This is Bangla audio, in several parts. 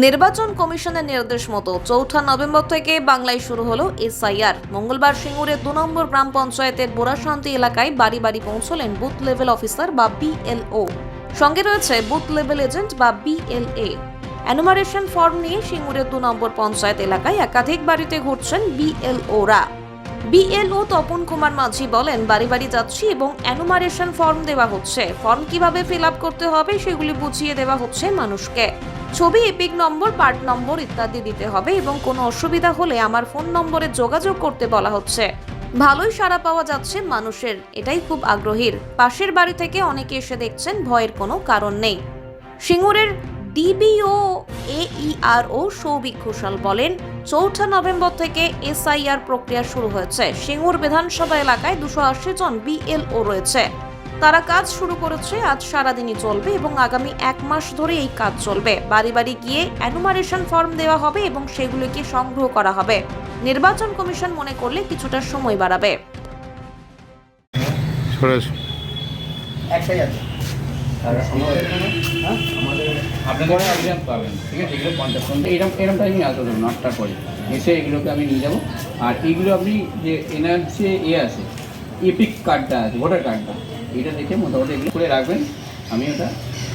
নির্বাচন কমিশনের নির্দেশ মতো চৌঠা নভেম্বর থেকে বাংলায় শুরু হলো এসআইআর। মঙ্গলবার সিঙ্গুরের দু নম্বর গ্রাম পঞ্চায়েতের বোরাশান্তি এলাকায় বাড়ি বাড়ি পৌঁছলেন বুথ লেভেল অফিসার বা বিএলও। সঙ্গে রয়েছে বুথ লেভেল এজেন্ট বা বিএলএ। অ্যানুমারেশন ফর্ম নিয়ে সিঙ্গুরের দু নম্বর পঞ্চায়েত এলাকায় একাধিক বাড়িতে ঘুরছেন বিএলওরা। বিএলও তপন কুমার মাঝি বলেন, বাড়ি বাড়ি যাচ্ছি এবং অ্যানুমারেশন ফর্ম দেওয়া হচ্ছে। ফর্ম কীভাবে ফিল করতে হবে সেগুলি বুঝিয়ে দেওয়া হচ্ছে মানুষকে। ছবি, এপিক নম্বর, পার্ট নম্বর ইত্যাদি দিতে হবে এবং কোনো অসুবিধা হলে আমার ফোন নম্বরে যোগাযোগ করতে বলা হচ্ছে। ভালোই সাড়া পাওয়া যাচ্ছে মানুষের, এটাই খুব আগ্রহীর। পাশের বাড়ি থেকে অনেকে এসে দেখছেন, ভয়ের কোনো কারণ নেই। সিঙ্গুরের ডিবিও এইআরও সৌভিক ঘোষাল বলেন, চৌঠা নভেম্বর থেকে এসআইআর প্রক্রিয়া শুরু হয়েছে। সিঙ্গুর বিধানসভা এলাকায় দুশো আশি জন বিএলও রয়েছে। তারা কাজ শুরু করেছে আজ সারাদিনই চলবে এবং আগামী এক মাস ধরে এই কাজ চলবে। বাড়ি বাড়ি গিয়ে অ্যানুমারেশন ফর্ম দেওয়া হবে এবং সেগুলিকে সংগ্রহ করা হবে। নির্বাচন কমিশন মনে করলে কিছুটা সময় বাড়াবে। হ্যাঁ? আমাদের আপনাদের এক্সাম পাবেন ঠিক আছে? এগুলো পঞ্চাশ পঞ্চাশ এরকম এরকম টাইমে আসতে ধরুন আটটার পরে। এসে এগুলোকে আমি নিয়ে যাব। আর এইগুলো আপনি যে এনার যে এ আছে এপিক কার্ডটা আছে ভোটার কার্ডটা এটা দেখে মোটামুটি এগুলো করে রাখবেন। আমি ওটা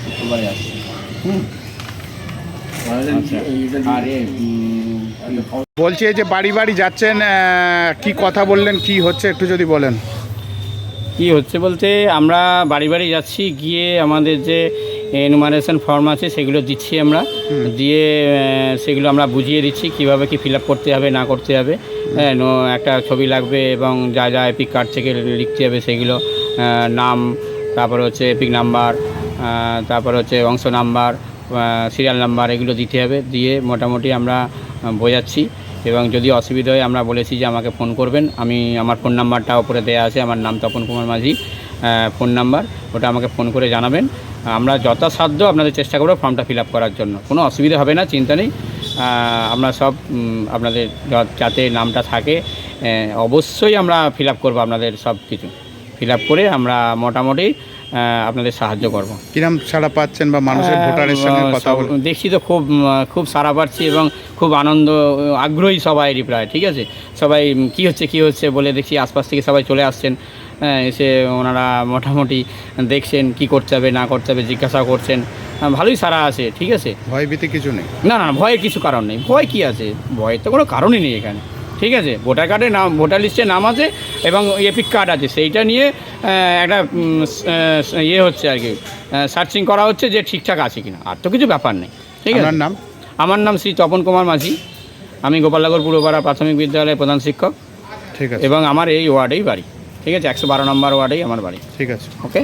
শুক্রবারে আসছি। হুম। আচ্ছা। বলছি যে বাড়ি বাড়ি যাচ্ছেন কি কথা বললেন কি হচ্ছে একটু যদি বলেন। কি হচ্ছে বলতে আমরা বাড়ি বাড়ি যাচ্ছি গিয়ে আমাদের যে এনুমারেশন ফর্ম আছে সেগুলো দিচ্ছি আমরা। দিয়ে সেগুলো আমরা বুঝিয়ে দিচ্ছি কীভাবে কি ফিল আপ করতে হবে না করতে হবে। হ্যাঁ একটা ছবি লাগবে এবং যা যা এপিক কার্ড থেকে লিখতে হবে সেগুলো নাম, তারপর হচ্ছে এপিক নাম্বার তারপর হচ্ছে অংশ নাম্বার সিরিয়াল নাম্বার এগুলো দিতে হবে, দিয়ে মোটামুটি আমরা বোঝাচ্ছি। এবং যদি অসুবিধা হয় আমরা বলেছি যে আমাকে ফোন করবেন। আমি আমার ফোন নাম্বারটা ওপরে দেওয়া আছে, আমার নাম তপন কুমার মাঝি ফোন নাম্বার ওটা আমাকে ফোন করে জানাবেন। আমরা যথাসাধ্য আপনাদের চেষ্টা করব ফর্মটা ফিল করার জন্য। কোনো অসুবিধা হবে না, চিন্তা নেই। আমরা সব আপনাদের যাতে নামটা থাকে অবশ্যই আমরা ফিল করব আপনাদের সব কিছু ফিল আপ করে আমরা মোটামুটি আপনাদের সাহায্য করব। কিরম ছাড়া পাচ্ছেন বা মানুষের ভোটারের সঙ্গে কথা বলে? দেখছি তো খুব খুব সারা পাচ্ছি এবং খুব আনন্দ আগ্রহী সবাই প্রায় ঠিক আছে? সবাই কি হচ্ছে কি হচ্ছে বলে দেখছি আশপাশ থেকে সবাই চলে আসছেন এসে ওনারা মোটামুটি দেখছেন কি করতে হবে না করতে হবে জিজ্ঞাসা করছেন। ভালোই সারা আছে ঠিক আছে? ভয় ভীতি কিছু নেই? না না ভয়ের কিছু কারণ নেই। ভয় কি আছে? ভয়ের তো কোনো কারণই নেই এখানে। ঠিক আছে? ভোটার কার্ডে নাম ভোটার লিস্টে নাম আছে এবং এপিক কার্ড আছে। সেইটা নিয়ে একটা ইয়ে হচ্ছে আর কি সার্চিং করা হচ্ছে যে ঠিকঠাক আছে কিনা। আর তো কিছু ব্যাপার নেই। ঠিক আছে? নাম? আমার নাম শ্রী তপন কুমার মাঝি। আমি গোপালনগর পূর্বপাড়া প্রাথমিক বিদ্যালয়ের প্রধান শিক্ষক। ঠিক আছে। এবং আমার এই ওয়ার্ডেই বাড়ি। ঠিক আছে? একশো বারো নম্বর ওয়ার্ডেই আমার বাড়ি। ঠিক আছে। ওকে